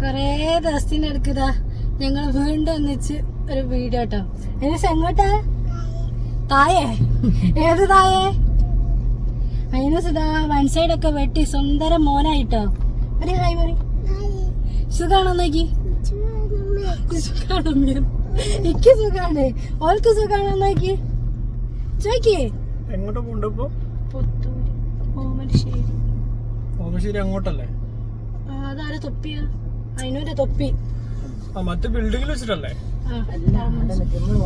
കൊറേ ദിവസത്തിന് എടുക്കതാ ഞങ്ങൾ വീണ്ടും ഒന്നിച്ച് ഒരു വീഡിയോ കേട്ടോ അതിന് എങ്ങോട്ടാ തായേ? ഏത് തായേ? അതിന് സുധാ വൺ സൈഡ് ഒക്കെ വെട്ടി സുന്ദര മോനായിട്ടോ. ഒരു ഹായ് പറ സുഖാണോ നോക്കി? സുഖാണോ എനിക്ക് സുഖാണ്. ഓൾക്ക് സുഖാണോ നോക്കി? ചോയ്ക്കേ. എങ്ങോട്ട് പോണ്ടപ്പോ പുത്തൂര് ഓമനശ്ശേരി. ഓമശ്ശേരി അങ്ങോട്ടല്ലേ? അതാരാ തൊപ്പിയാ അതിനൊരു തൊപ്പി. ആ മറ്റേ ബിൽഡിങ്ങിൽ വെച്ചിട്ടല്ലേ?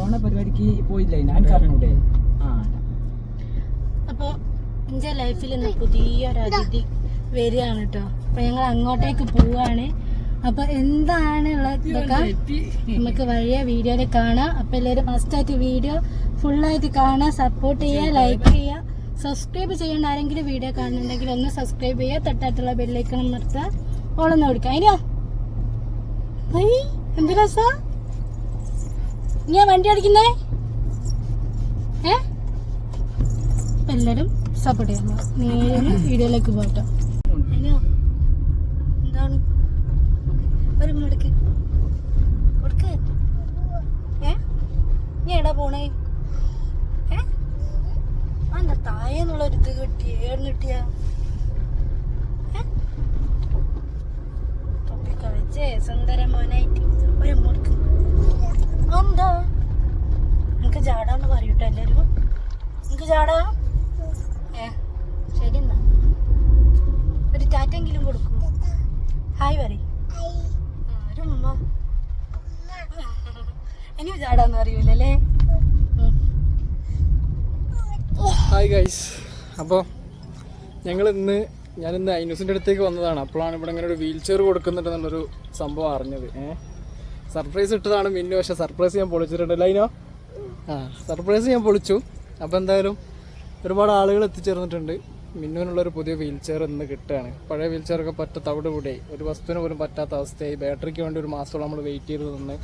ഓണ പരിപാടിക്ക് പോയില്ലേ? ഞാൻ കാരണൂടെ അപ്പൊ എന്റെ ലൈഫിൽ ഇന്ന് പുതിയൊരു അതിഥി വരികയാണ് കേട്ടോ അപ്പൊ ഞങ്ങൾ അങ്ങോട്ടേക്ക് പോവാണ്. അപ്പൊ എന്താണ് ഉള്ളത് ഇതൊക്കെ? നമുക്ക് വഴിയ വീഡിയോയിൽ കാണാം. അപ്പൊ എല്ലാവരും മസ്റ്റായിട്ട് വീഡിയോ ഫുള്ളായിട്ട് കാണാം സപ്പോർട്ട് ചെയ്യുക ലൈക്ക് ചെയ്യുക. സബ്സ്ക്രൈബ് ചെയ്യേണ്ട ആരെങ്കിലും വീഡിയോ കാണുന്നുണ്ടെങ്കിൽ ഒന്ന് സബ്സ്ക്രൈബ് ചെയ്യുക. തൊട്ടായിട്ടുള്ള ബെല്ലൈക്കണം നിർത്തുക ഓളൊന്ന് കൊടുക്കാം. അതിനോ എന്ത് രസാ? ഞാൻ വണ്ടി അടിക്കുന്നേ ഏ? എല്ലാരും സപ്പോർട്ട് ചെയ്യാം നേരെ വീഡിയോയിലേക്ക് അതിനോ എന്താണ്? ഒരു ഏ? നീ എടാ പോണേ? ഏ? അന്ന ഒരു ഇത് കിട്ടി ഏടുന്ന് കിട്ടിയ? തൊപ്പിക്ക വെച്ച് സുന്ദര ഒരു മുടുക്ക് എന്താ? എനിക്ക് ചാടാന്ന് പറയൂട്ടോ എല്ലാവരും? എനിക്ക് ചാടാ? ഏ ശരി എന്നാ. ഒരു ടാറ്റെങ്കിലും കൊടുക്കൂ. ഹായ് പറ ഒരു ഉമ്മ. ഇനി ചാടാന്ന് അറിയൂലല്ലേ. Hi guys. അപ്പോൾ ഞങ്ങൾ ഇന്ന് ഞാൻ ഇന്ന് ഐനൂസിന്റെ അടുത്തേക്ക് വന്നതാണ്. അപ്പോഴാണ് ഇവിടെ ഇങ്ങനെ ഒരു വീൽ ചെയർ കൊടുക്കുന്നുണ്ടെന്നുള്ളൊരു സംഭവം അറിഞ്ഞത്. ഏഹ് സർപ്രൈസ് ഇട്ടതാണ് മിന്നു. പക്ഷേ സർപ്രൈസ് ഞാൻ പൊളിച്ചിട്ടുണ്ടല്ലോ അതിനോ ആ സർപ്രൈസ് ഞാൻ പൊളിച്ചു. അപ്പോൾ എന്തായാലും ഒരുപാട് ആളുകൾ എത്തിച്ചേർന്നിട്ടുണ്ട്. മിന്നുവിനുള്ളൊരു പുതിയ വീൽ ചെയർ ഇന്ന് കിട്ടുകയാണ്. പഴയ വീൽ ചെയറൊക്കെ പറ്റ തവിട് കൂടിയായി ഒരു വസ്തുവിന് പോലും പറ്റാത്ത അവസ്ഥയായി. ബാറ്ററിക്ക് വേണ്ടി ഒരു മാസത്തോളം നമ്മൾ വെയിറ്റ് ചെയ്ത് നിന്ന്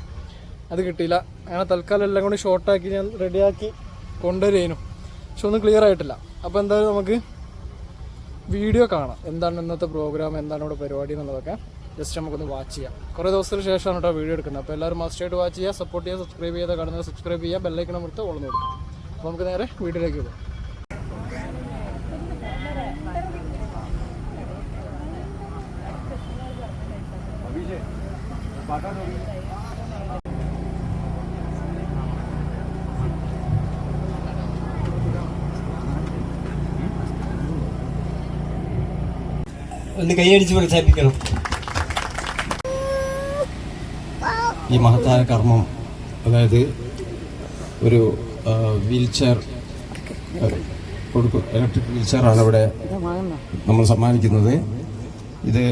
അത് കിട്ടിയില്ല. അങ്ങനെ തൽക്കാലം എല്ലാം കൂടി ഷോർട്ടാക്കി ഞാൻ റെഡിയാക്കി കൊണ്ടുവരുന്നു പക്ഷെ ഒന്നും ക്ലിയർ ആയിട്ടില്ല. അപ്പോൾ എന്തായാലും നമുക്ക് വീഡിയോ കാണാം. എന്താണ് ഇന്നത്തെ പ്രോഗ്രാം എന്താണ് ഇവിടെ പരിപാടി എന്നുള്ളതൊക്കെ ജസ്റ്റ് നമുക്കൊന്ന് വാച്ച് ചെയ്യാം. കുറേ ദിവസത്തിന് ശേഷമാണ് കേട്ടോ വീഡിയോ എടുക്കുന്നത്. അപ്പോൾ എല്ലാവരും മസ്റ്റായിട്ട് വാച്ച് ചെയ്യുക സപ്പോർട്ട് ചെയ്യുക സബ്സ്ക്രൈബ് ചെയ്താൽ കാണുന്നത് സബ്സ്ക്രൈബ് ചെയ്യുക ബെല്ലൈക്കണം കൊടുത്ത് ഓൾന്ന് കൊടുക്കും അപ്പോൾ നമുക്ക് നേരെ വീഡിയോയിലേക്ക് പോകാം. ഒന്ന് കൈയടിച്ച് പ്രോത്സാഹിപ്പിക്കണം ഈ മഹത്തായ കർമ്മം അതായത് ഒരു വീൽ ചെയർ കൊടുക്കും ഇലക്ട്രിക് വീൽ ചെയറാണ് ഇവിടെ നമ്മൾ സമ്മാനിക്കുന്നത്. ഇത്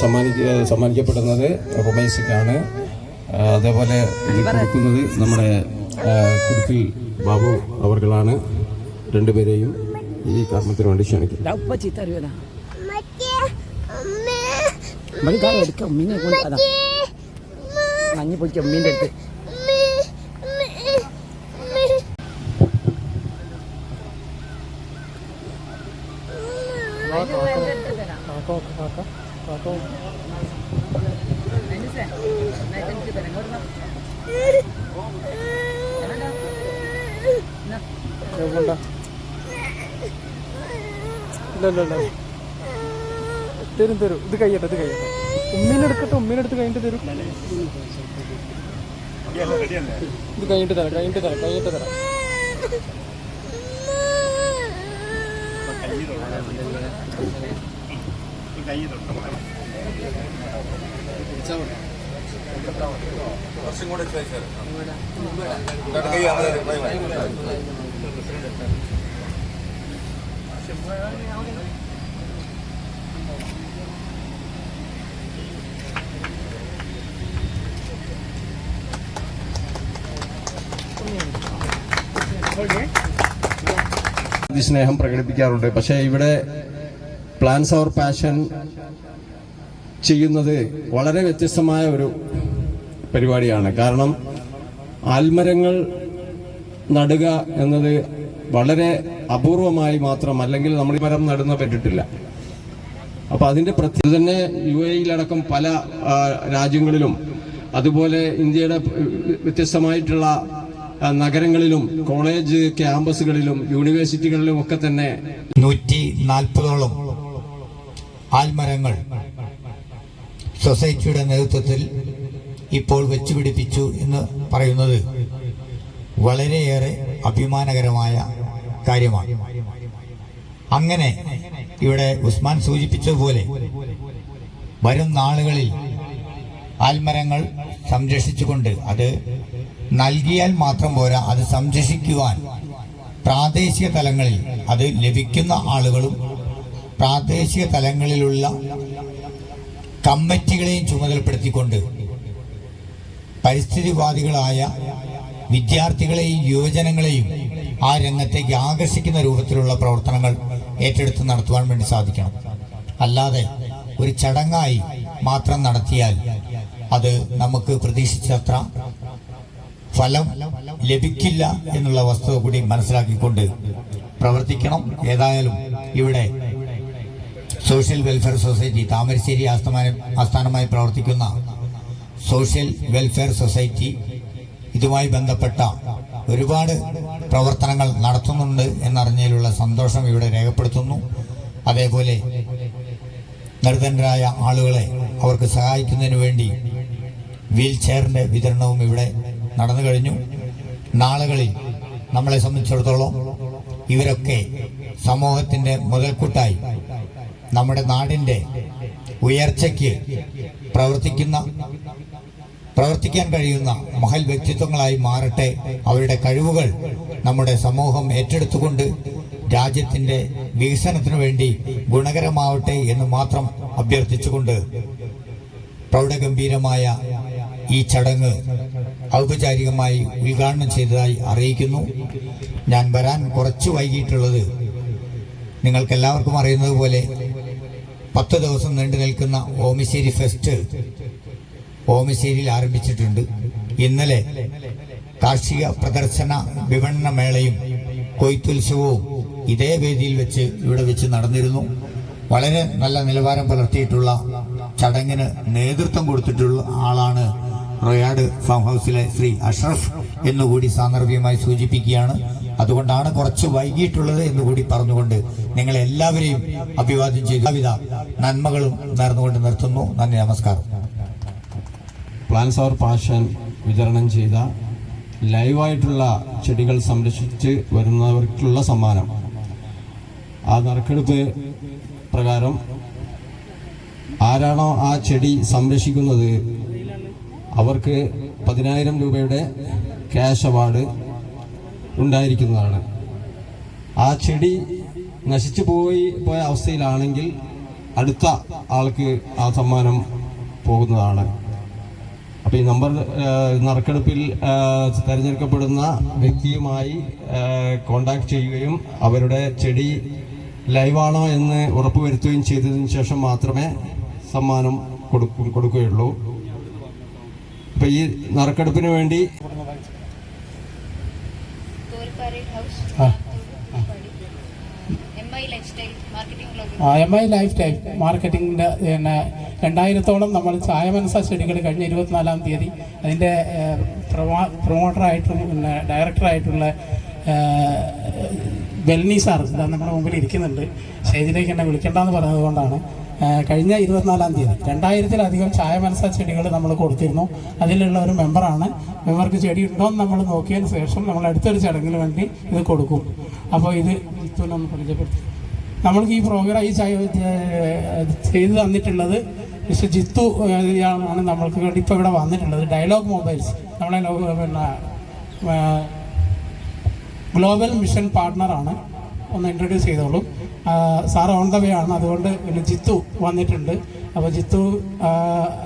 സമ്മാനിക്ക സമ്മാനിക്കപ്പെടുന്നത് റുമൈസിക്കാണ്. അതേപോലെ ഇത് കൊടുക്കുന്നത് നമ്മുടെ കുടുപ്പിൽ ബാബു അവർകളാണ്. രണ്ടുപേരെയും ഈ കർമ്മത്തിന് വേണ്ടി ക്ഷണിക്കുന്നു. എടുക്ക ഉമ്മീനെ കൊണ്ട് മഞ്ഞ പൊടിക്ക ഉമ്മീന്റെ അടുത്ത്. ഇല്ലല്ലോ ഇല്ല ഇല്ല ഇല്ല തരും തരും. ഇത് കഴിയട്ടെ ഇത് കഴിയട്ടെ. ഉമ്മീനെ എടുക്കട്ടെ ഉമ്മീനെ എടുത്ത് കഴിഞ്ഞിട്ട് തരും. ഇത് കഴിഞ്ഞിട്ട് തരാം കഴിഞ്ഞിട്ട് തരാം കഴിഞ്ഞിട്ട് തരാം. സ്നേഹം പ്രകടിപ്പിക്കാറുണ്ട്. പക്ഷേ ഇവിടെ പ്ലാൻസ് അവർ പാഷൻ ചെയ്യുന്നത് വളരെ വ്യത്യസ്തമായ ഒരു പരിപാടിയാണ്. കാരണം ആൽമരങ്ങൾ നടുക എന്നത് വളരെ അപൂർവമായി മാത്രം അല്ലെങ്കിൽ നമ്മൾ മരം നടുന്ന പറ്റിട്ടില്ല അപ്പം അതിന്റെ പ്രത്യേകത തന്നെ യു എയിലടക്കം പല രാജ്യങ്ങളിലും അതുപോലെ ഇന്ത്യയുടെ വ്യത്യസ്തമായിട്ടുള്ള നഗരങ്ങളിലും കോളേജ് ക്യാമ്പസുകളിലും യൂണിവേഴ്സിറ്റികളിലും ഒക്കെ തന്നെ നൂറ്റി നാൽപ്പതോളം ആൽമരങ്ങൾ സൊസൈറ്റിയുടെ നേതൃത്വത്തിൽ ഇപ്പോൾ വെച്ചുപിടിപ്പിച്ചു എന്ന് പറയുന്നത് വളരെയേറെ അഭിമാനകരമായ കാര്യമാണ്. അങ്ങനെ ഇവിടെ ഉസ്മാൻ സൂചിപ്പിച്ചതുപോലെ വരും നാളുകളിൽ ആൽമരങ്ങൾ സംരക്ഷിച്ചുകൊണ്ട് അത് നൽകിയാൽ മാത്രം പോരാ അത് സംരക്ഷിക്കുവാൻ. പ്രാദേശിക തലങ്ങളിൽ അത് ലഭിക്കുന്ന ആളുകളും പ്രാദേശിക തലങ്ങളിലുള്ള കമ്മിറ്റികളെയും ചുമതലപ്പെടുത്തിക്കൊണ്ട് പരിസ്ഥിതിവാദികളായ വിദ്യാർത്ഥികളെയും യുവജനങ്ങളെയും ആ രംഗത്തേക്ക് ആകർഷിക്കുന്ന രൂപത്തിലുള്ള പ്രവർത്തനങ്ങൾ ഏറ്റെടുത്ത് നടത്തുവാൻ വേണ്ടി സാധിക്കണം. അല്ലാതെ ഒരു ചടങ്ങായി മാത്രം നടത്തിയാൽ അത് നമുക്ക് പ്രതീക്ഷിച്ചത്ര ഫലം ലഭിക്കില്ല എന്നുള്ള വസ്തുത കൂടി മനസ്സിലാക്കിക്കൊണ്ട് പ്രവർത്തിക്കണം. ഏതായാലും ഇവിടെ സോഷ്യൽ വെൽഫെയർ സൊസൈറ്റി താമരശ്ശേരി ആസ്ഥാന ആസ്ഥാനമായി പ്രവർത്തിക്കുന്ന സോഷ്യൽ വെൽഫെയർ സൊസൈറ്റി ഇതുമായി ബന്ധപ്പെട്ട ഒരുപാട് പ്രവർത്തനങ്ങൾ നടത്തുന്നുണ്ട് എന്നറിഞ്ഞതിലുള്ള സന്തോഷം ഇവിടെ രേഖപ്പെടുത്തുന്നു. അതേപോലെ നിർധനരായ ആളുകളെ അവർക്ക് സഹായിക്കുന്നതിന് വേണ്ടി വീൽ ചെയറിന്റെ വിതരണവും ഇവിടെ നടന്നു കഴിഞ്ഞു. നാളുകളിൽ നമ്മളെ സംബന്ധിച്ചിടത്തോളം ഇവരൊക്കെ സമൂഹത്തിന്റെ മുതൽക്കൂട്ടായി നമ്മുടെ നാടിന്റെ ഉയർച്ചയ്ക്ക് പ്രവർത്തിക്കുന്ന പ്രവർത്തിക്കാൻ കഴിയുന്ന മഹൽ വ്യക്തിത്വങ്ങളായി മാറട്ടെ. അവരുടെ കഴിവുകൾ നമ്മുടെ സമൂഹം ഏറ്റെടുത്തുകൊണ്ട് രാജ്യത്തിന്റെ വികസനത്തിനു വേണ്ടി ഗുണകരമാവട്ടെ എന്ന് മാത്രം അഭ്യർത്ഥിച്ചുകൊണ്ട് പ്രൗഢഗംഭീരമായ ഈ ചടങ്ങ് ഔപചാരികമായി ഉദ്ഘാടനം ചെയ്തതായി അറിയിക്കുന്നു. ഞാൻ വരാൻ കുറച്ച് വൈകിട്ടുള്ളത് നിങ്ങൾക്കെല്ലാവർക്കും അറിയുന്നത് പോലെ പത്ത് ദിവസം നീണ്ടു നിൽക്കുന്ന ഓമിശ്ശേരി ഫെസ്റ്റ് ഓമിശ്ശേരിയിൽ ആരംഭിച്ചിട്ടുണ്ട്. ഇന്നലെ കാർഷിക പ്രദർശന വിപണന മേളയും കൊയ്ത്തുത്സവവും ഇതേ വേദിയിൽ വെച്ച് ഇവിടെ വെച്ച് നടന്നിരുന്നു. വളരെ നല്ല നിലവാരം പുലർത്തിയിട്ടുള്ള ചടങ്ങിന് നേതൃത്വം കൊടുത്തിട്ടുള്ള ആളാണ് റോയാഡ് ഫാം ഹൗസിലെ ശ്രീ അഷ്റഫ് എന്നുകൂടി സാന്ദർഭികമായി സൂചിപ്പിക്കുകയാണ്. അതുകൊണ്ടാണ് കുറച്ച് വൈകിട്ടുള്ളത് എന്നുകൂടി പറഞ്ഞുകൊണ്ട് നിങ്ങൾ എല്ലാവരെയും അഭിവാദ്യം ചെയ്തു നന്മകളും നേർന്നുകൊണ്ട് നിർത്തുന്നു. നന്ദി നമസ്കാരം. പ്ലാൻസ് ഓർ പാഷൻ വിതരണം ചെയ്ത ലൈവായിട്ടുള്ള ചെടികൾ സംരക്ഷിച്ച് വരുന്നവർക്കുള്ള സമ്മാനം. ആ നറുക്കെടുപ്പ് പ്രകാരം ആരാണോ ആ ചെടി സംരക്ഷിക്കുന്നത് അവർക്ക് പതിനായിരം രൂപയുടെ ക്യാഷ് അവാർഡ് ഉണ്ടായിരിക്കുന്നതാണ്. ആ ചെടി നശിച്ചു പോയി പോയ അവസ്ഥയിലാണെങ്കിൽ അടുത്ത ആൾക്ക് ആ സമ്മാനം പോകുന്നതാണ്. അപ്പോൾ ഈ നമ്പർ നറുക്കെടുപ്പിൽ തിരഞ്ഞെടുക്കപ്പെടുന്ന വ്യക്തിയുമായി കോണ്ടാക്ട് ചെയ്യുകയും അവരുടെ ചെടി ലൈവാണോ എന്ന് ഉറപ്പുവരുത്തുകയും ചെയ്തതിനു ശേഷം മാത്രമേ സമ്മാനം കൊടുക്കു കൊടുക്കുകയുള്ളൂ. അപ്പോൾ ഈ നറുക്കെടുപ്പിന് വേണ്ടി എം ഐ ലൈഫ് ടൈം മാർക്കറ്റിംഗിന്റെ പിന്നെ രണ്ടായിരത്തോളം നമ്മൾ ചായ മനസ്സ ചെടികൾ കഴിഞ്ഞ ഇരുപത്തിനാലാം തീയതി അതിന്റെ പ്രൊമോട്ടറായിട്ടും പിന്നെ ഡയറക്ടറായിട്ടുള്ള ബെൽനി സാർ നമ്മുടെ മുമ്പിൽ ഇരിക്കുന്നുണ്ട്. സ്റ്റേജിലേക്ക് എന്നെ വിളിക്കേണ്ടെന്ന് പറഞ്ഞത് കൊണ്ടാണ് ആ, കഴിഞ്ഞ ഇരുപത്തിനാലാം തീയതി രണ്ടായിരത്തിലധികം ചായ മനസ്സ ചെടികൾ നമ്മൾ കൊടുത്തിരുന്നു. അതിലുള്ള ഒരു മെമ്പറാണ്. മെമ്പർക്ക് ചെടി ഉണ്ടോ എന്ന് നമ്മൾ നോക്കിയതിന് ശേഷം നമ്മൾ അടുത്തൊരു ചടങ്ങിന് വേണ്ടി ഇത് കൊടുക്കും. അപ്പോൾ ഇത് ഒന്ന് പരിചയപ്പെടുത്തി. നമ്മൾക്ക് ഈ പ്രോഗ്രാം ഈ ചായ ചെയ്തു തന്നിട്ടുള്ളത് മിസ്റ്റർ ജിത്തു ആണ് നമ്മൾക്ക് വേണ്ടി ഇപ്പോൾ ഇവിടെ വന്നിട്ടുള്ളത്. ഡയലോഗ് മൊബൈൽസ് നമ്മളെ പിന്നെ ഗ്ലോബൽ മിഷൻ പാർട്ട്ണറാണ് ഒന്ന് ഇൻട്രൊഡ്യൂസ് ചെയ്തോളൂ. സാർ ഓൺ ദ വേ ആണ്. അതുകൊണ്ട് പിന്നെ ജിത്തു വന്നിട്ടുണ്ട്. അപ്പോൾ ജിത്തു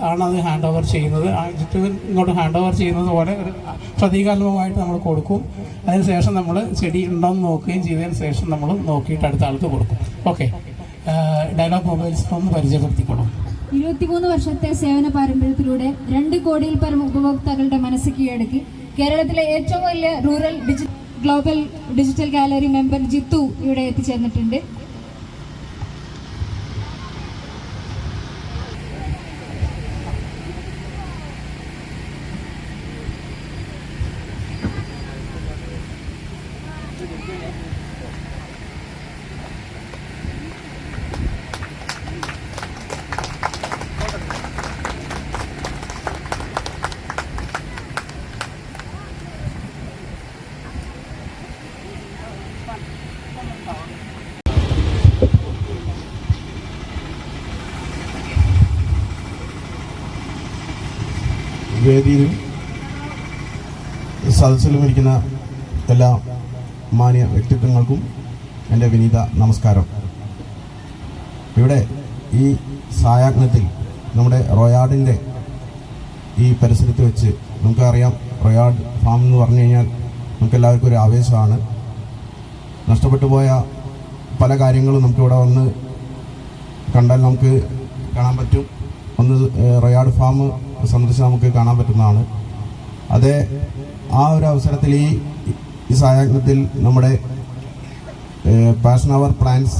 ആണ് അത് ഹാൻഡ് ഓവർ ചെയ്യുന്നത്. ആ ജിത്തു ഇങ്ങോട്ട് ഹാൻഡ് ഓവർ ചെയ്യുന്നത് പോലെ ഒരു പ്രതീകാത്മകമായിട്ട് നമ്മൾ കൊടുക്കും. അതിനുശേഷം നമ്മൾ ചെടി ഉണ്ടോ എന്ന് നോക്കുകയും ചെയ്തതിന് ശേഷം നമ്മൾ നോക്കിയിട്ട് അടുത്ത ആൾക്ക് കൊടുക്കും. ഓക്കെ ഡയലോഗ് മൊബൈൽസ് ഒന്ന് പരിചയപ്പെടുത്തിക്കോളൂ. ഇരുപത്തിമൂന്ന് വർഷത്തെ സേവന പാരമ്പര്യത്തിലൂടെ രണ്ട് കോടിയിൽ പരം ഉപഭോക്താക്കളുടെ മനസ്സ് കീഴടക്കി കേരളത്തിലെ ഏറ്റവും വലിയ rural digi global digital gallery member Jithu ഇവിടെ എത്തിച്ചേർന്നിട്ടുണ്ട്. വേദിയിലും സദസ്സിലും ഇരിക്കുന്ന എല്ലാ മാന്യ വ്യക്തിത്വങ്ങൾക്കും എന്റെ വിനീത നമസ്കാരം. ഇവിടെ ഈ സായാജ്ഞത്തിൽ നമ്മുടെ റോയാർഡിന്റെ ഈ പരിസരത്ത് വെച്ച് നമുക്കറിയാം റോയാർഡ് ഫാം എന്ന് പറഞ്ഞു കഴിഞ്ഞാൽ നമുക്കെല്ലാവർക്കും ഒരു ആവേശമാണ്. നഷ്ടപ്പെട്ടു പോയ പല കാര്യങ്ങളും നമുക്കിവിടെ വന്ന് കണ്ടാൽ നമുക്ക് കാണാൻ പറ്റും. ഒന്ന് റയാഡ് ഫാം സന്ദർശിച്ച് നമുക്ക് കാണാൻ പറ്റുന്നതാണ്. അതേ ആ ഒരു അവസരത്തിൽ ഈ ഈ സായാഹ്നത്തിൽ നമ്മുടെ പാഷൻ അവർ പ്ലാൻസ്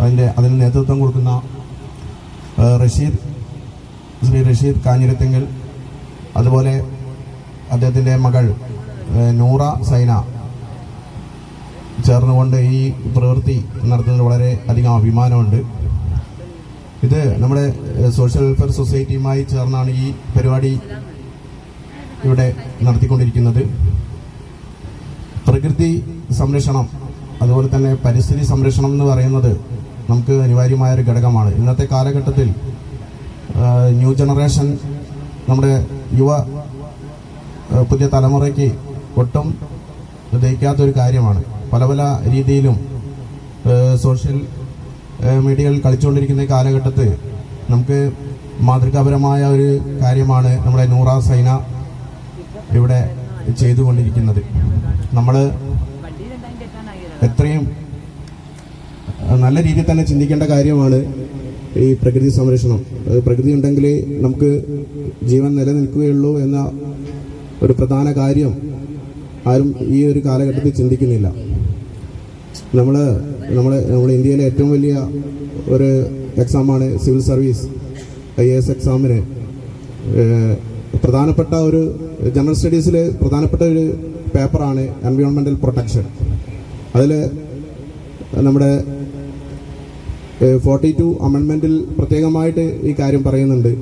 അതിന്റെ അതിന് നേതൃത്വം കൊടുക്കുന്ന റഷീദ് ശ്രീ റഷീദ് കാഞ്ഞിരത്തെങ്കിൽ അതുപോലെ അദ്ദേഹത്തിന്റെ മകൾ നൂറ സൈന ചേർന്നുകൊണ്ട് ഈ പ്രവൃത്തി നടത്തുന്നതിൽ വളരെ അധികം അഭിമാനമുണ്ട്. ഇത് നമ്മുടെ സോഷ്യൽ വെൽഫെയർ സൊസൈറ്റിയുമായി ചേർന്നാണ് ഈ പരിപാടി ഇവിടെ നടത്തിക്കൊണ്ടിരിക്കുന്നത്. പ്രകൃതി സംരക്ഷണം അതുപോലെ തന്നെ പരിസ്ഥിതി സംരക്ഷണം എന്ന് പറയുന്നത് നമുക്ക് അനിവാര്യമായ ഒരു ഘടകമാണ്. ഇന്നത്തെ കാലഘട്ടത്തിൽ ന്യൂ ജനറേഷൻ നമ്മുടെ യുവ പുതിയ തലമുറയ്ക്ക് ഒട്ടും ദഹിക്കാത്തൊരു കാര്യമാണ്. പല പല രീതിയിലും സോഷ്യൽ മീഡിയകൾ കളിച്ചുകൊണ്ടിരിക്കുന്ന കാലഘട്ടത്ത് നമുക്ക് മാതൃകാപരമായ ഒരു കാര്യമാണ് നമ്മുടെ നൂറ സൈന ഇവിടെ ചെയ്തുകൊണ്ടിരിക്കുന്നത്. നമ്മൾ എത്രയും നല്ല രീതിയിൽ തന്നെ ചിന്തിക്കേണ്ട കാര്യമാണ് ഈ പ്രകൃതി സംരക്ഷണം. പ്രകൃതി ഉണ്ടെങ്കിൽ നമുക്ക് ജീവൻ നിലനിൽക്കുകയുള്ളൂ എന്ന ഒരു പ്രധാന കാര്യം ആരും ഈ ഒരു കാലഘട്ടത്തിൽ ചിന്തിക്കുന്നില്ല. നമ്മൾ നമ്മൾ നമ്മുടെ ഇന്ത്യയിലെ ഏറ്റവും വലിയ ഒരു എക്സാമാണ് civil service I A S എക്സാമിന് പ്രധാനപ്പെട്ട ഒരു ജനറൽ സ്റ്റഡീസിൽ പ്രധാനപ്പെട്ട ഒരു പേപ്പറാണ് എൻവയോൺമെന്റൽ പ്രൊട്ടക്ഷൻ അതിൽ നമ്മുടെ ഫോർട്ടി ടു അമെൻമെന്റിൽ പ്രത്യേകമായിട്ട് ഈ കാര്യം പറയുന്നുണ്ട്.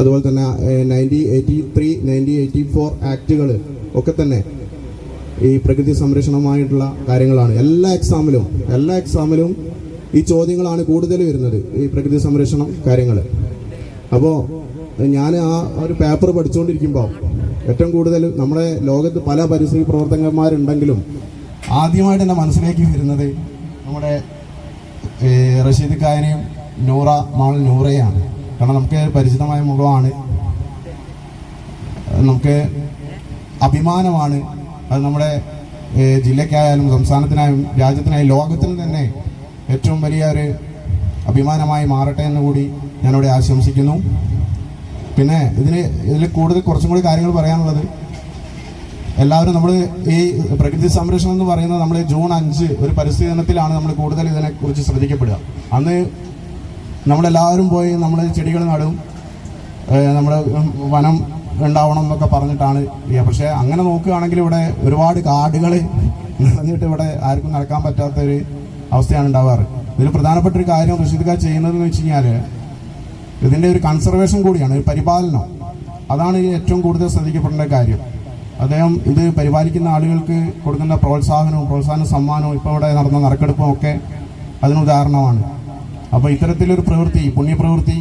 അതുപോലെ തന്നെ nineteen eighty three nineteen eighty four ആക്റ്റുകൾ ഒക്കെ തന്നെ ഈ പ്രകൃതി സംരക്ഷണമായിട്ടുള്ള കാര്യങ്ങളാണ്. എല്ലാ എക്സാമിലും എല്ലാ എക്സാമിലും ഈ ചോദ്യങ്ങളാണ് കൂടുതൽ വരുന്നത് ഈ പ്രകൃതി സംരക്ഷണം കാര്യങ്ങൾ അപ്പോൾ ഞാൻ ആ ഒരു പേപ്പർ പഠിച്ചുകൊണ്ടിരിക്കുമ്പോൾ ഏറ്റവും കൂടുതൽ നമ്മുടെ ലോകത്ത് പല പരിസ്ഥിതി പ്രവർത്തകന്മാരുണ്ടെങ്കിലും ആദ്യമായിട്ട് എന്റെ മനസ്സിലേക്ക് വരുന്നത് നമ്മുടെ റഷീദ് ഖാനെയും നൂറ മാൾ നൂറയാണ്. കാരണം നമുക്ക് പരിചിതമായ മുഖമാണ്. നമുക്ക് അഭിമാനമാണ്. അത് നമ്മുടെ ജില്ലയ്ക്കായാലും സംസ്ഥാനത്തിനായാലും രാജ്യത്തിനായാലും ലോകത്തിന് തന്നെ ഏറ്റവും വലിയ ഒരു അഭിമാനമായി മാറട്ടെ എന്ന് കൂടി ഞാനിവിടെ ആശംസിക്കുന്നു. പിന്നെ ഇതിന് ഇതിൽ കൂടുതൽ കുറച്ചും കൂടി കാര്യങ്ങൾ പറയാനുള്ളത്. എല്ലാവരും നമ്മൾ ഈ പ്രകൃതി സംരക്ഷണം എന്ന് പറയുന്നത് നമ്മൾ ജൂൺ അഞ്ച് ഒരു പരിസ്ഥിതി ദിനത്തിലാണ് നമ്മൾ കൂടുതൽ ഇതിനെക്കുറിച്ച് ശ്രദ്ധിക്കപ്പെടുക. അന്ന് നമ്മളെല്ലാവരും പോയി നമ്മൾ ചെടികൾ നടും നമ്മുടെ വനം ഉണ്ടാവണം എന്നൊക്കെ പറഞ്ഞിട്ടാണ്. പക്ഷേ അങ്ങനെ നോക്കുകയാണെങ്കിൽ ഇവിടെ ഒരുപാട് കാടുകൾ നിറഞ്ഞിട്ട് ഇവിടെ ആർക്കും നടക്കാൻ പറ്റാത്ത ഒരു അവസ്ഥയാണ് ഉണ്ടാവാറ്. ഇതിൽ പ്രധാനപ്പെട്ട ഒരു കാര്യം റഷീദ്ക്കാർ ചെയ്യുന്നതെന്ന് വെച്ച് കഴിഞ്ഞാൽ ഇതിന്റെ ഒരു കൺസർവേഷൻ കൂടിയാണ് ഒരു പരിപാലനം. അതാണ് ഏറ്റവും കൂടുതൽ ശ്രദ്ധിക്കപ്പെടേണ്ട കാര്യം. അദ്ദേഹം ഇത് പരിപാലിക്കുന്ന ആളുകൾക്ക് കൊടുക്കുന്ന പ്രോത്സാഹനവും പ്രോത്സാഹന സമ്മാനവും ഇപ്പോൾ ഇവിടെ നടന്ന നറുക്കെടുപ്പും ഒക്കെ അതിന് ഉദാഹരണമാണ്. അപ്പോൾ ഇത്തരത്തിലൊരു പ്രവൃത്തി പുണ്യപ്രവൃത്തി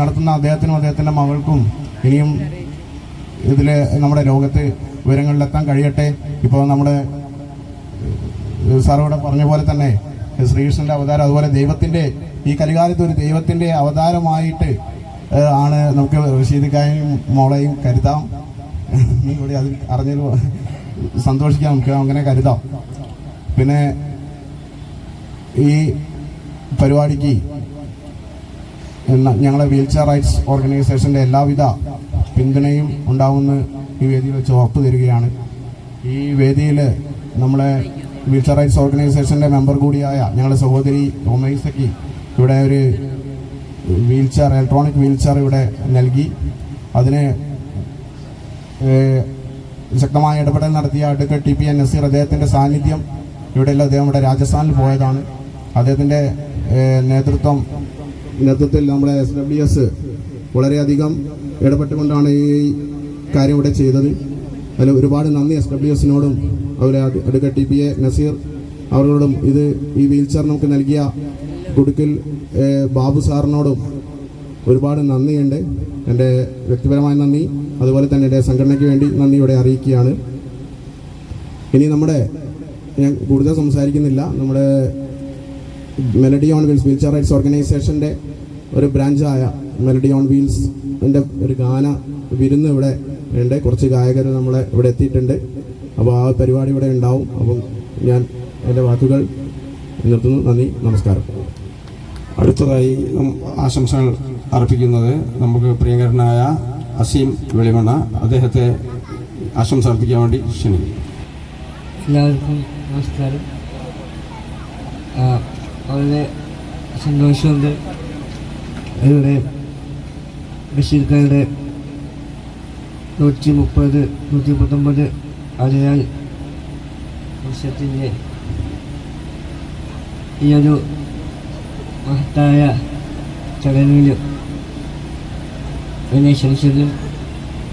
നടത്തുന്ന അദ്ദേഹത്തിനും അദ്ദേഹത്തിന്റെ മകൾക്കും ഇനിയും ഇതിൽ നമ്മുടെ ലോകത്ത് വിവരങ്ങളിലെത്താൻ കഴിയട്ടെ. ഇപ്പോൾ നമ്മുടെ സാറോടെ പറഞ്ഞ പോലെ തന്നെ ശ്രീകൃഷ്ണന്റെ അവതാരം അതുപോലെ ദൈവത്തിന്റെ ഈ കലികാലത്ത് ഒരു ദൈവത്തിന്റെ അവതാരമായിട്ട് ആണ് നമുക്ക് റഷീദിക്കായും മോളെയും കരുതാം. ഇവിടെ അത് അറിഞ്ഞതിൽ സന്തോഷിക്കാം നമുക്ക് അങ്ങനെ കരുതാം. പിന്നെ ഈ പരിപാടിക്ക് ഞങ്ങളെ വീൽ ചെയർ റൈറ്റ്സ് ഓർഗനൈസേഷന്റെ എല്ലാവിധ പിന്തുണയും ഉണ്ടാവുമെന്ന് ഈ വേദിയിൽ വെച്ച് ഉറപ്പ് തരികയാണ്. ഈ വേദിയിൽ നമ്മളെ വീൽച്ചർ റൈറ്റ്സ് ഓർഗനൈസേഷന്റെ മെമ്പർ കൂടിയായ ഞങ്ങളുടെ സഹോദരി ഒമൈസയ്ക്ക് ഇവിടെ ഒരു wheelchair electronic wheelchair ഇവിടെ നൽകി. അതിന് ശക്തമായ ഇടപെടൽ നടത്തിയ advocate T P N Nazeer അദ്ദേഹത്തിന്റെ സാന്നിധ്യം ഇവിടെയുള്ള അദ്ദേഹം ഇവിടെ രാജസ്ഥാനിൽ പോയതാണ്. അദ്ദേഹത്തിന്റെ നേതൃത്വം നേതൃത്വത്തിൽ നമ്മുടെ എസ് ഡബ്ല്യു എസ് വളരെയധികം ഇടപെട്ടുകൊണ്ടാണ് ഈ കാര്യം ഇവിടെ ചെയ്തത്. അതിൽ ഒരുപാട് നന്ദി എസ് ഡബ്ല്യു എസിനോടും അതുപോലെ advocate T P A Nazeer അവരോടും ഇത് ഈ വീൽ ചെയർ നമുക്ക് നൽകിയ കുടുക്കിൽ ബാബു സാറിനോടും ഒരുപാട് നന്ദിയുണ്ട്. എന്റെ വ്യക്തിപരമായ നന്ദി അതുപോലെ തന്നെ എന്റെ സംഘടനയ്ക്ക് വേണ്ടി നന്ദി ഇവിടെ അറിയിക്കുകയാണ്. ഇനി നമ്മുടെ ഞാൻ കൂടുതൽ സംസാരിക്കുന്നില്ല നമ്മുടെ melody on wheels wheelchair rights ഓർഗനൈസേഷന്റെ ഒരു ബ്രാഞ്ചായ മെലഡി ഓൺ വീൽസ് ന്റെ ഒരു ഗാന വിരുന്ന് ഇവിടെ ഉണ്ട്. കുറച്ച് ഗായകർ നമ്മളെ ഇവിടെ എത്തിയിട്ടുണ്ട്. അപ്പോൾ ആ പരിപാടി ഇവിടെ ഉണ്ടാവും. അപ്പം ഞാൻ എന്റെ വാക്കുകൾ നിർത്തുന്നു. നന്ദി. നമസ്കാരം. അടുത്തതായി ആശംസകൾ അർപ്പിക്കുന്നത് നമുക്ക് പ്രിയങ്കരനായ അസീം വെളിമണ്ണ. അദ്ദേഹത്തെ ആശംസ അർപ്പിക്കാൻ വേണ്ടി ക്ഷണിക്കും എല്ലാവർക്കും നമസ്കാരം. വളരെ സന്തോഷമുണ്ട്. ഇവിടെ ബഷീർക്കാരുടെ നൂറ്റി മുപ്പത് നൂറ്റി മുപ്പത്തൊമ്പത് അതിനാൽ വർഷത്തിന്റെ ഈ ഒരു മഹത്തായ ചടങ്ങിൽ എന്നെ ക്ഷണിച്ചതും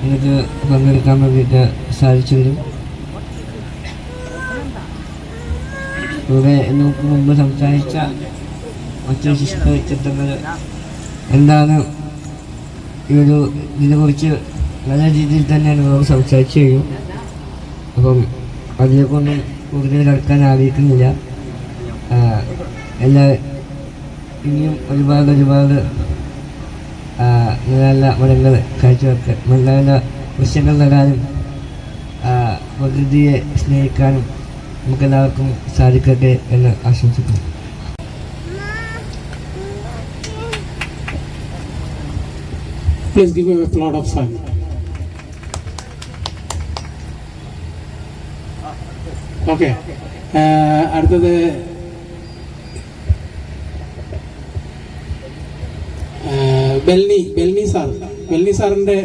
എനിക്ക് പങ്കെടുക്കാൻ വേണ്ടിയിട്ട് സാധിച്ചതിലും ഇവിടെ നമുക്ക് മുമ്പ് സംസാരിച്ച മറ്റു ശിഷ്ട വ്യക്തിത്വങ്ങൾ എന്താണ് ഈ ഒരു ഇതിനെക്കുറിച്ച് നല്ല രീതിയിൽ തന്നെയാണ് നമ്മൾ സംസാരിച്ചു കഴിയും അപ്പം അതിലേക്കൊന്നും കൂടുതൽ കിടക്കാൻ ആഗ്രഹിക്കുന്നില്ല. എല്ലാ ഇനിയും ഒരുപാട് ഒരുപാട് നല്ല നല്ല മരങ്ങൾ കാഴ്ചവെക്കാൻ നല്ല നല്ല വൃക്ഷങ്ങൾ നടാനും പ്രകൃതിയെ സ്നേഹിക്കാനും നമുക്കെല്ലാവർക്കും സാധിക്കട്ടെ എന്ന് ആശംസിക്കുന്നു. Please give him a plot of sign. Okay അടുത്തത് ബെൽനി ബെൽനി സാർ. ബെൽനി സാറിന്റെ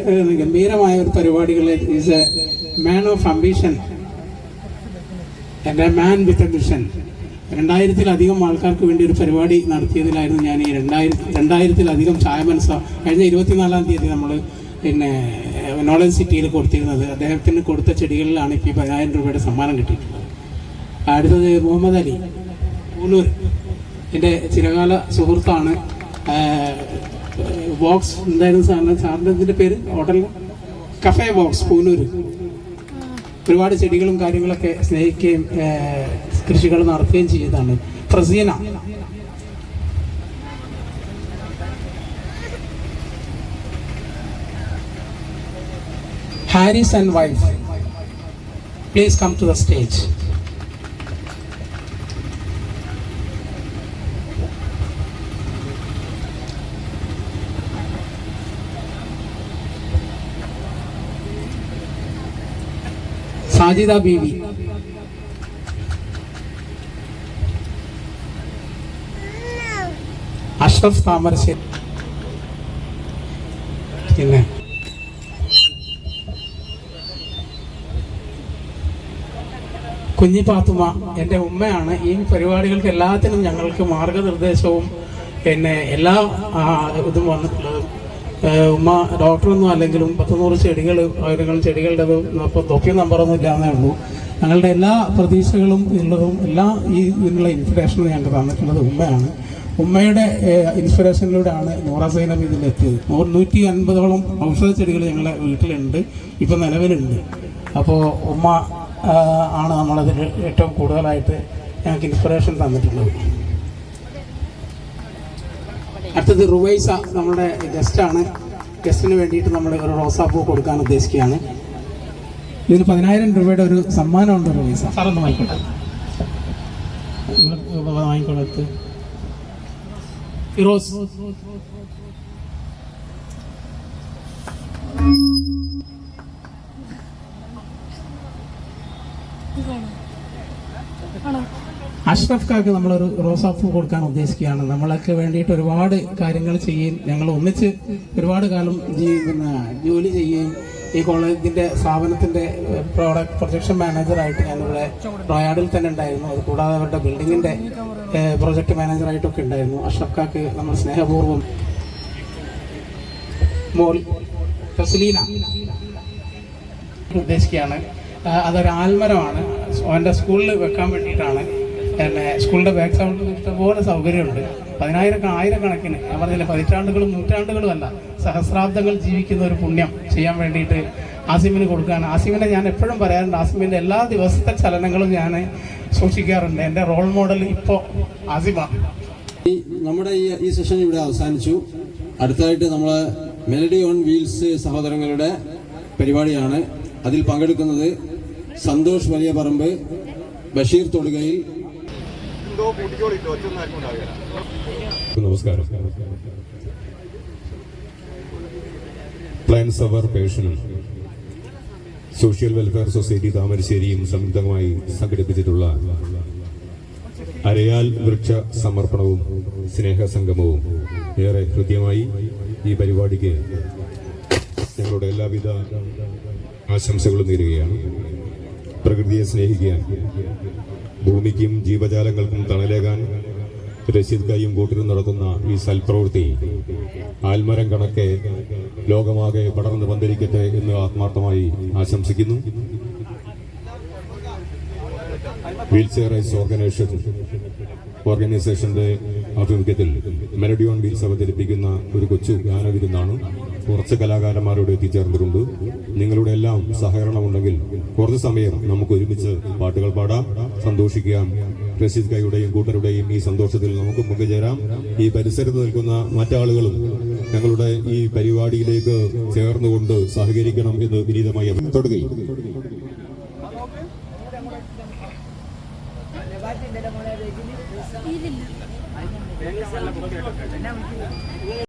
ഗംഭീരമായ ഒരു പരിപാടികൾ is a man of ambition എന്റെ മാൻ വിത്ത് എ മിഷൻ രണ്ടായിരത്തിലധികം ആൾക്കാർക്ക് വേണ്ടി ഒരു പരിപാടി നടത്തിയതിലായിരുന്നു ഞാൻ ഈ രണ്ടായിരത്തി രണ്ടായിരത്തിലധികം ചായമനസ കഴിഞ്ഞ ഇരുപത്തിനാലാം തീയതി നമ്മൾ പിന്നെ നോളജ് സിറ്റിയിൽ കൊടുത്തിരുന്നത്. അദ്ദേഹത്തിന് കൊടുത്ത ചെടികളിലാണ് ഇപ്പോൾ ഈ പതിനായിരം രൂപയുടെ സമ്മാനം കിട്ടിയിട്ടുള്ളത്. അടുത്തത് മുഹമ്മദ് അലി. പൂനൂർ എന്റെ ചിരകാല സുഹൃത്താണ്. ബോക്സ് എന്തായിരുന്നു സാറിന്? സാറിന്റെ ഇതിന്റെ പേര്? ഹോട്ടലിൽ കഫേ ബോക്സ് പൂനൂർ ഒരുപാട് ചെടികളും കാര്യങ്ങളൊക്കെ സ്നേഹിക്കുകയും കൃഷികൾ നടത്തുകയും ചെയ്തതാണ്. Praseena. Haris and wife please come to the stage Sajida Beevi. Ashraf Thamarassery പിന്നെ. കുഞ്ഞി എന്റെ ഉമ്മയാണ്. ഈ പരിപാടികൾക്ക് എല്ലാത്തിനും ഞങ്ങൾക്ക് മാർഗനിർദ്ദേശവും പിന്നെ എല്ലാ ഇതും വന്നിട്ടുള്ളത്. ഉമ്മ ഡോക്ടറൊന്നും അല്ലെങ്കിലും പത്ത് നൂറ് ചെടികൾ ആയിരങ്ങൾ ചെടികളുടെ ഇപ്പോൾ തൊക്കിയ നമ്പറൊന്നും ഇല്ലാന്നേ ഉള്ളൂ. ഞങ്ങളുടെ എല്ലാ പ്രതീക്ഷകളും ഉള്ളതും എല്ലാ ഈ ഇതിനുള്ള ഇൻഫർമേഷനും ഞങ്ങൾക്ക് തന്നിട്ടുള്ളത് ഉമ്മയാണ്. ഉമ്മയുടെ ഇൻസ്പിറേഷനിലൂടെയാണ് നൂറ സൈനം ഇതിലെത്തിയത് നൂറ് നൂറ്റി അൻപതോളം ഔഷധ ചെടികൾ ഞങ്ങളുടെ വീട്ടിലുണ്ട്. ഇപ്പം നിലവിലുണ്ട്. അപ്പോൾ ഉമ്മ ആണ് നമ്മളതിൽ ഏറ്റവും കൂടുതലായിട്ട് ഞങ്ങൾക്ക് ഇൻസ്പിറേഷൻ തന്നിട്ടുള്ളത്. അടുത്തത് റുവൈസ നമ്മുടെ ഗസ്റ്റാണ്. ഗസ്റ്റിന് വേണ്ടിയിട്ട് നമ്മൾ ഒരു റോസാപ്പൂ കൊടുക്കാൻ ഉദ്ദേശിക്കുകയാണ്. ഇതിന് പതിനായിരം രൂപയുടെ ഒരു സമ്മാനമുണ്ട് റുവൈസ. സാറൊന്ന് വാങ്ങിക്കോട്ടെ? വാങ്ങിക്കൊള്ളത്ത് ഫിറോസ് അഷ്റഫ് കാക്ക് നമ്മളൊരു റോസാപ്പൂ കൊടുക്കാൻ ഉദ്ദേശിക്കുകയാണ്. നമ്മളൊക്കെ വേണ്ടിയിട്ട് ഒരുപാട് കാര്യങ്ങൾ ചെയ്യുകയും ഞങ്ങൾ ഒന്നിച്ച് ഒരുപാട് കാലം ജോലി ചെയ്യുകയും ഈ കോളേജിന്റെ സ്ഥാപനത്തിന്റെ പ്രോഡക്റ്റ് പ്രൊജക്ഷൻ മാനേജറായിട്ട് ഞാനിവിടെ റോയാഡിൽ തന്നെ ഉണ്ടായിരുന്നു. അത് കൂടാതെ അവരുടെ ബിൽഡിങ്ങിന്റെ പ്രൊജക്ട് മാനേജറായിട്ടൊക്കെ ഉണ്ടായിരുന്നു. അഷ്റഫ്ക്കാക്ക് നമ്മൾ സ്നേഹപൂർവം ഉദ്ദേശിക്കുകയാണ്. അതൊരു ആൽമരമാണ്. അവന്റെ സ്കൂളിൽ വെക്കാൻ വേണ്ടിയിട്ടാണ്. പിന്നെ സ്കൂളിന്റെ ബാക്ക് സൗണ്ടിൽ ഇഷ്ടംപോലെ സൗകര്യമുണ്ട്. പതിനായിരം ആയിരക്കണക്കിന് ഞാൻ പറഞ്ഞില്ല പതിറ്റാണ്ടുകളും നൂറ്റാണ്ടുകളും അല്ല സഹസ്രാബ്ദങ്ങൾ ജീവിക്കുന്ന ഒരു പുണ്യം ചെയ്യാൻ വേണ്ടിയിട്ട് ആസിമിന് കൊടുക്കുകയാണ്. ആസിമിനെ ഞാൻ എപ്പോഴും പറയാറുണ്ട് ആസിമിന്റെ എല്ലാ ദിവസത്തെ ചലനങ്ങളും ഞാൻ സൂക്ഷിക്കാറുണ്ട്. എന്റെ റോൾ മോഡൽ ഇപ്പോൾ ആസിമാണ് നമ്മുടെ ഈ ഈ സെഷൻ ഇവിടെ അവസാനിച്ചു. അടുത്തായിട്ട് നമ്മൾ മെലഡി ഓൺ വീൽസ് സഹോദരങ്ങളുടെ പരിപാടിയാണ്. അതിൽ പങ്കെടുക്കുന്നത് സന്തോഷ് വലിയ പറമ്പ് ബഷീർ തൊടുകയിൽ നമസ്കാരം. പ്ലാൻസ് അവർ പേഷനും സോഷ്യൽ വെൽഫെയർ സൊസൈറ്റി താമരശ്ശേരിയും സംയുക്തമായി സംഘടിപ്പിച്ചിട്ടുള്ള അരയാൽ വൃക്ഷ സമർപ്പണവും സ്നേഹസംഗമവും ഏറെ ഹൃദ്യമായി ഈ പരിപാടിക്ക് ഞങ്ങളുടെ എല്ലാവിധ ആശംസകളും നേരുകയാണ്. പ്രകൃതിയെ സ്നേഹിക്കാൻ ഭൂമിക്കും ജീവജാലങ്ങൾക്കും തണലേകാൻ രശീദ് കയ്യും കൂട്ടിനും നടത്തുന്ന ഈ സൽപ്രവൃത്തി ആൽമരം കണക്കെ ലോകമാകെ പടർന്നു പന്തലിക്കട്ടെ എന്ന് ആത്മാർത്ഥമായി ആശംസിക്കുന്നു. വീൽചെയർ ഓർഗനൈസേഷൻ ഓർഗനൈസേഷന്റെ ആഭിമുഖ്യത്തിൽ മെലഡി ഓൺ വീൽസ് അവതരിപ്പിക്കുന്ന ഒരു കൊച്ചു ഗാനവിരുന്നാണ് കുറച്ച് കലാകാരന്മാരോട് എത്തിച്ചേർന്നിട്ടുണ്ട്. നിങ്ങളുടെ എല്ലാം സഹകരണമുണ്ടെങ്കിൽ കുറച്ച് സമയം നമുക്ക് ഒരുമിച്ച് പാട്ടുകൾ പാടാം സന്തോഷിക്കാം. റഷീദ് കൈയുടെയും കൂട്ടരുടെയും ഈ സന്തോഷത്തിൽ നമുക്ക് പങ്കുചേരാം ഈ പരിസരത്ത് നിൽക്കുന്ന മറ്റാളുകളും ഞങ്ങളുടെ ഈ പരിപാടിയിലേക്ക് ചേർന്നുകൊണ്ട് സഹകരിക്കണം എന്ന് വിനീതമായി തുടങ്ങി